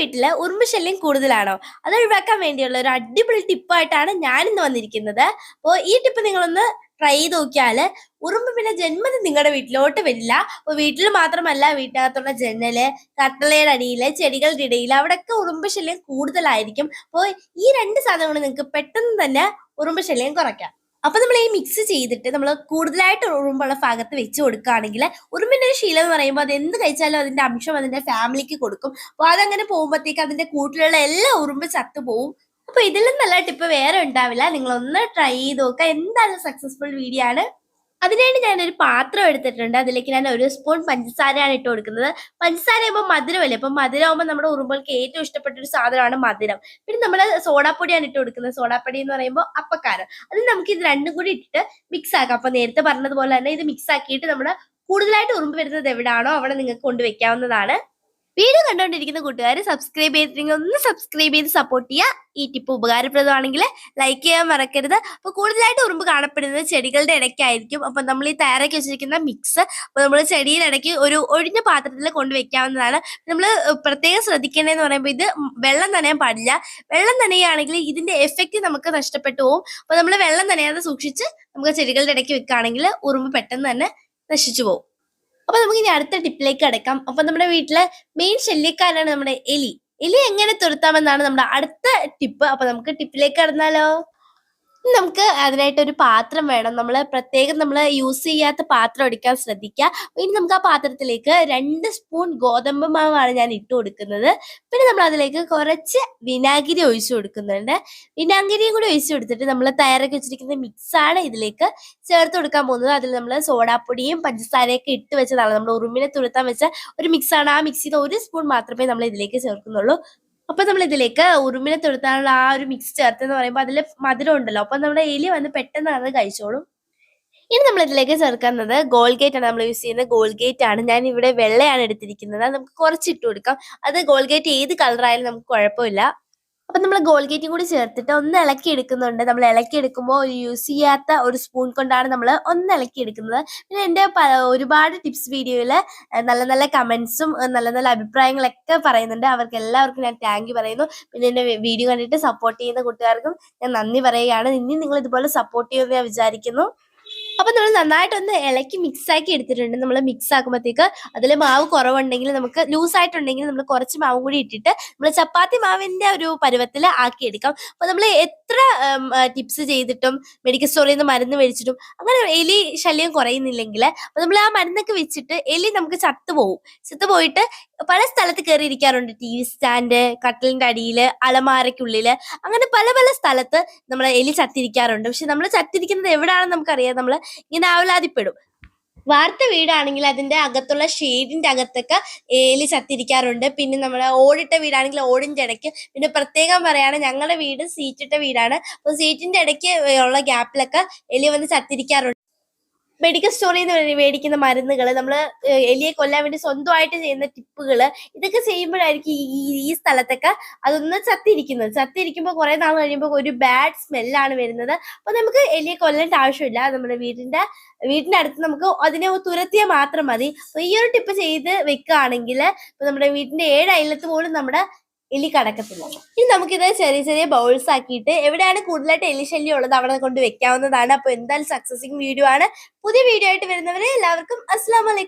വീട്ടിൽ ഉറുമ്പശല്യം കൂടുതലാണോ? അത് ഒഴിവാക്കാൻ വേണ്ടിയുള്ള ഒരു അടിപൊളി ടിപ്പായിട്ടാണ് ഞാൻ ഇന്ന് വന്നിരിക്കുന്നത്. അപ്പോൾ ഈ ടിപ്പ് നിങ്ങളൊന്ന് ട്രൈ ചെയ്ത് നോക്കിയാൽ ഉറുമ്പ് പിന്നെ ജന്മത്തിൽ നിങ്ങളുടെ വീട്ടിലോട്ട് വരില്ല. അപ്പോൾ വീട്ടിൽ മാത്രമല്ല വീട്ടിനകത്തുള്ള ജനൽ കട്ടളയുടെ അടിയിൽ ചെടികളുടെ ഇടയിൽ അവിടെയൊക്കെ ഉറുമ്പ് ശല്യം കൂടുതലായിരിക്കും. അപ്പോൾ ഈ രണ്ട് സാധനങ്ങളും നിങ്ങൾക്ക് പെട്ടെന്ന് തന്നെ ഉറുമ്പശല്യം കുറയ്ക്കാം. അപ്പൊ നമ്മൾ ഈ മിക്സ് ചെയ്തിട്ട് നമ്മൾ കൂടുതലായിട്ട് ഉറുമ്പുള്ള ഭാഗത്ത് വെച്ച് കൊടുക്കുകയാണെങ്കിൽ ഉറുമ്പിന്റെ ഒരു ശീലം എന്ന് പറയുമ്പോൾ അത് എന്ത് കഴിച്ചാലും അതിന്റെ അംശം അതിന്റെ ഫാമിലിക്ക് കൊടുക്കും. അപ്പൊ അതങ്ങനെ പോകുമ്പോഴത്തേക്ക് അതിന്റെ കൂട്ടിലുള്ള എല്ലാ ഉറുമ്പ് ചത്തുപോകും അപ്പൊ ഇതിലും നല്ല ടിപ്പ് വേറെ ഉണ്ടാവില്ല. നിങ്ങൾ ഒന്ന് ട്രൈ ചെയ്ത് നോക്കുക എന്തായാലും സക്സസ്ഫുൾ വീഡിയോ ആണ്. അതിനുവേണ്ടി ഞാനൊരു പാത്രം എടുത്തിട്ടുണ്ട്. അതിലേക്ക് ഞാൻ ഒരു സ്പൂൺ പഞ്ചസാരയാണ് ഇട്ട് കൊടുക്കുന്നത്. പഞ്ചസാര ആകുമ്പോൾ മധുരമല്ലേ? അപ്പൊ മധുരമാകുമ്പോൾ നമ്മുടെ ഉറുമ്പുകൾക്ക് ഏറ്റവും ഇഷ്ടപ്പെട്ട ഒരു സാധനമാണ് മധുരം. പിന്നെ നമ്മൾ സോഡാപ്പൊടിയാണ് ഇട്ട് കൊടുക്കുന്നത്. സോഡാപ്പൊടി എന്ന് പറയുമ്പോൾ അപ്പക്കാരം. അത് നമുക്ക് ഇത് രണ്ടും കൂടി ഇട്ടിട്ട് മിക്സ് ആക്കാം. അപ്പൊ നേരത്തെ പറഞ്ഞതുപോലെ തന്നെ ഇത് മിക്സ് ആക്കിയിട്ട് നമ്മൾ കൂടുതലായിട്ട് ഉറുമ്പ് വരുന്നത് എവിടാണോ അവിടെ നിങ്ങൾക്ക് കൊണ്ടുവയ്ക്കാവുന്നതാണ് വീഡിയോ കണ്ടുകൊണ്ടിരിക്കുന്ന കൂട്ടുകാർ സബ്സ്ക്രൈബ് ചെയ്തിട്ടുണ്ടെങ്കിൽ ഒന്ന് സബ്സ്ക്രൈബ് ചെയ്ത് സപ്പോർട്ട് ചെയ്യുക ഈ ടിപ്പ് ഉപകാരപ്രദമാണെങ്കിൽ ലൈക്ക് ചെയ്യാൻ മറക്കരുത്. അപ്പോൾ കൂടുതലായിട്ട് ഉറുമ്പ് കാണപ്പെടുന്നത് ചെടികളുടെ ഇടയ്ക്കായിരിക്കും. അപ്പോൾ നമ്മൾ ഈ തയ്യാറാക്കി വെച്ചിരിക്കുന്ന മിക്സ് അപ്പോൾ നമ്മൾ ചെടിയുടെ ഇടയ്ക്ക് ഒരു ഒഴിഞ്ഞ പാത്രത്തിൽ കൊണ്ടുവയ്ക്കാവുന്നതാണ് നമ്മൾ പ്രത്യേകം ശ്രദ്ധിക്കേണ്ടതെന്ന് പറയുമ്പോൾ ഇത് വെള്ളം നനയാൻ പാടില്ല. വെള്ളം നനയുകയാണെങ്കിൽ ഇതിന്റെ എഫക്റ്റ് നമുക്ക് നഷ്ടപ്പെട്ടു പോകും അപ്പോൾ നമ്മൾ വെള്ളം നനയാതെ സൂക്ഷിച്ച് നമുക്ക് ചെടികളുടെ ഇടയ്ക്ക് വെക്കുകയാണെങ്കിൽ ഉറുമ്പ് പെട്ടെന്ന് തന്നെ നശിച്ചു പോകും അപ്പൊ നമുക്ക് ഇനി അടുത്ത ടിപ്പിലേക്ക് കിടക്കാം. അപ്പൊ നമ്മുടെ വീട്ടിലെ മെയിൻ ശല്യക്കാരാണ് നമ്മുടെ എലി. എലി എങ്ങനെ തുരത്താമെന്നാണ് നമ്മുടെ അടുത്ത ടിപ്പ് അപ്പൊ നമുക്ക് ടിപ്പിലേക്ക് കടന്നാലോ. നമുക്ക് അതിനായിട്ട് ഒരു പാത്രം വേണം. നമ്മൾ പ്രത്യേകം നമ്മൾ യൂസ് ചെയ്യാത്ത പാത്രം എടുക്കാൻ ശ്രദ്ധിക്കുക. ഇനി നമുക്ക് ആ പാത്രത്തിലേക്ക് രണ്ട് സ്പൂൺ ഗോതമ്പ് മാവാണ് ഞാൻ ഇട്ട് കൊടുക്കുന്നത്. പിന്നെ നമ്മൾ അതിലേക്ക് കുറച്ച് വിനാഗിരി ഒഴിച്ചു കൊടുക്കുന്നുണ്ട്. വിനാഗിരിയും കൂടി ഒഴിച്ചു കൊടുത്തിട്ട് നമ്മൾ തയ്യാറാക്കി വെച്ചിരിക്കുന്ന മിക്സാണ് ഇതിലേക്ക് ചേർത്ത് കൊടുക്കാൻ പോകുന്നത്. അതിൽ നമ്മൾ സോഡാപ്പൊടിയും പഞ്ചസാരയൊക്കെ ഇട്ട് വെച്ചതാണ്. നമ്മൾ ഉറുമ്പിനെ തുരുത്താൻ വെച്ച ഒരു മിക്സാണ് ആ മിക്സിയിൽ ഒരു സ്പൂൺ മാത്രമേ നമ്മൾ ഇതിലേക്ക് ചേർക്കുന്നുള്ളൂ. അപ്പൊ നമ്മൾ ഇതിലേക്ക് ഉറുമിനെ തുരുത്താനുള്ള ആ ഒരു മിക്സ് ചേർത്തെന്ന് പറയുമ്പോൾ അതിൽ മധുരം ഉണ്ടല്ലോ അപ്പൊ നമ്മുടെ എലി വന്ന് പെട്ടെന്ന് അത് കഴിച്ചോളും. ഇനി നമ്മൾ ഇതിലേക്ക് ചേർക്കുന്നത് ഗോൾഗേറ്റ് ആണ്. നമ്മൾ യൂസ് ചെയ്യുന്നത് ഗോൾഗേറ്റ് ആണ്. ഞാൻ ഇവിടെ വെള്ളയാണ് എടുത്തിരിക്കുന്നത്. നമുക്ക് കുറച്ച് ഇട്ട് കൊടുക്കാം. അത് ഗോൾഗേറ്റ് ഏത് കളർ ആയാലും നമുക്ക് കുഴപ്പമില്ല. അപ്പൊ നമ്മൾ ഗോൾഗേറ്റും കൂടി ചേർത്തിട്ട് ഒന്ന് ഇളക്കി എടുക്കുന്നുണ്ട്. നമ്മൾ ഇളക്കി എടുക്കുമ്പോൾ യൂസ് ചെയ്യാത്ത ഒരു സ്പൂൺ കൊണ്ടാണ് നമ്മൾ ഒന്ന് ഇളക്കി എടുക്കുന്നത്. പിന്നെ എന്റെ ഒരുപാട് ടിപ്സ് വീഡിയോയിൽ നല്ല നല്ല കമന്റ്സും നല്ല നല്ല അഭിപ്രായങ്ങളൊക്കെ പറയുന്നുണ്ട്. അവർക്ക് എല്ലാവർക്കും ഞാൻ താങ്ക് പറയുന്നു. പിന്നെ എന്റെ വീഡിയോ കണ്ടിട്ട് സപ്പോർട്ട് ചെയ്യുന്ന കൂട്ടുകാർക്കും ഞാൻ നന്ദി പറയുകയാണ്. ഇനി നിങ്ങൾ ഇതുപോലെ സപ്പോർട്ട് ചെയ്യുമെന്ന് ഞാൻ വിചാരിക്കുന്നു. അപ്പൊ നമ്മൾ നന്നായിട്ടൊന്ന് ഇളക്കി മിക്സ് ആക്കി എടുത്തിട്ടുണ്ട്. നമ്മൾ മിക്സ് ആക്കുമ്പോഴത്തേക്ക് അതിൽ മാവ് കുറവുണ്ടെങ്കിൽ നമുക്ക് ലൂസ് ആയിട്ടുണ്ടെങ്കിൽ നമ്മൾ കുറച്ച് മാവും കൂടി ഇട്ടിട്ട് നമ്മൾ ചപ്പാത്തി മാവിന്റെ ഒരു പരുവത്തിൽ ആക്കിയെടുക്കാം അപ്പൊ നമ്മൾ എത്ര ടിപ്സ് ചെയ്തിട്ടും മെഡിക്കൽ സ്റ്റോറിൽ നിന്ന് മരുന്ന് മേടിച്ചിട്ടും അങ്ങനെ എലി ശല്യം കുറയുന്നില്ലെങ്കിൽ അപ്പൊ നമ്മൾ ആ മരുന്നൊക്കെ വെച്ചിട്ട് എലി നമുക്ക് ചത്തുപോകും ചത്തുപോയിട്ട് പല സ്ഥലത്ത് കയറി ഇരിക്കാറുണ്ട് ടി വി സ്റ്റാൻഡ് കട്ടിലിന്റെ അടിയിൽ അലമാരയ്ക്കുള്ളിൽ അങ്ങനെ പല പല സ്ഥലത്ത് നമ്മൾ എലി ചത്തിരിക്കാറുണ്ട്. പക്ഷെ നമ്മൾ ചത്തിരിക്കുന്നത് എവിടെയാണെന്ന് നമുക്കറിയാം. നമ്മൾ ഇങ്ങനെ ആവലാതിപ്പെടും വാർത്ത വീടാണെങ്കിൽ അതിന്റെ അകത്തുള്ള ഷെയ്ഡിന്റെ അകത്തൊക്കെ എലി ചത്തിരിക്കാറുണ്ട്. പിന്നെ നമ്മുടെ ഓടിട്ട വീടാണെങ്കിൽ ഓടിന്റെ ഇടയ്ക്ക് പിന്നെ പ്രത്യേകം പറയാണ് ഞങ്ങളുടെ വീട് സീറ്റിട്ട വീടാണ്. അപ്പൊ സീറ്റിന്റെ ഇടയ്ക്ക് ഉള്ള ഗ്യാപ്പിലൊക്കെ എലി വന്ന് ചത്തിരിക്കാറുണ്ട്. മെഡിക്കൽ സ്റ്റോറിൽ നിന്ന് മേടിക്കുന്ന മരുന്നുകൾ നമ്മൾ എലിയെ കൊല്ലാൻ വേണ്ടി സ്വന്തമായിട്ട് ചെയ്യുന്ന ടിപ്പുകൾ ഇതൊക്കെ ചെയ്യുമ്പോഴായിരിക്കും ഈ ഈ- സ്ഥലത്തൊക്കെ അതൊന്ന് ചത്തിരിക്കുന്നത് ചത്തിരിക്കുമ്പോൾ കുറെ നാൾ കഴിയുമ്പോൾ ഒരു ബാഡ് സ്മെല്ലാണ് വരുന്നത്. അപ്പൊ നമുക്ക് എലിയെ കൊല്ലേണ്ട ആവശ്യമില്ല. നമ്മുടെ വീടിന്റെ വീടിന്റെ അടുത്ത് നമുക്ക് അതിനെ തുരത്തിയാൽ മാത്രം മതി. അപ്പൊ ഈ ഒരു ടിപ്പ് ചെയ്ത് വെക്കുകയാണെങ്കിൽ നമ്മുടെ വീടിന്റെ ഏഴ് അയലത്ത് പോലും നമ്മുടെ എലി കടക്കത്തില്ല. ഇനി നമുക്കിത് ചെറിയ ചെറിയ ബൗൾസ് ആക്കിയിട്ട് എവിടെയാണ് കൂടുതലായിട്ട് എലി ശല്യം ഉള്ളത് അവിടെ കൊണ്ട് വെക്കാവുന്നതാണ്. അപ്പൊ എന്തായാലും സക്സസിങ് വീഡിയോ ആണ്. പുതിയ വീഡിയോ ആയിട്ട് വരുന്നവരെ എല്ലാവർക്കും അസ്സാം വലൈക്കും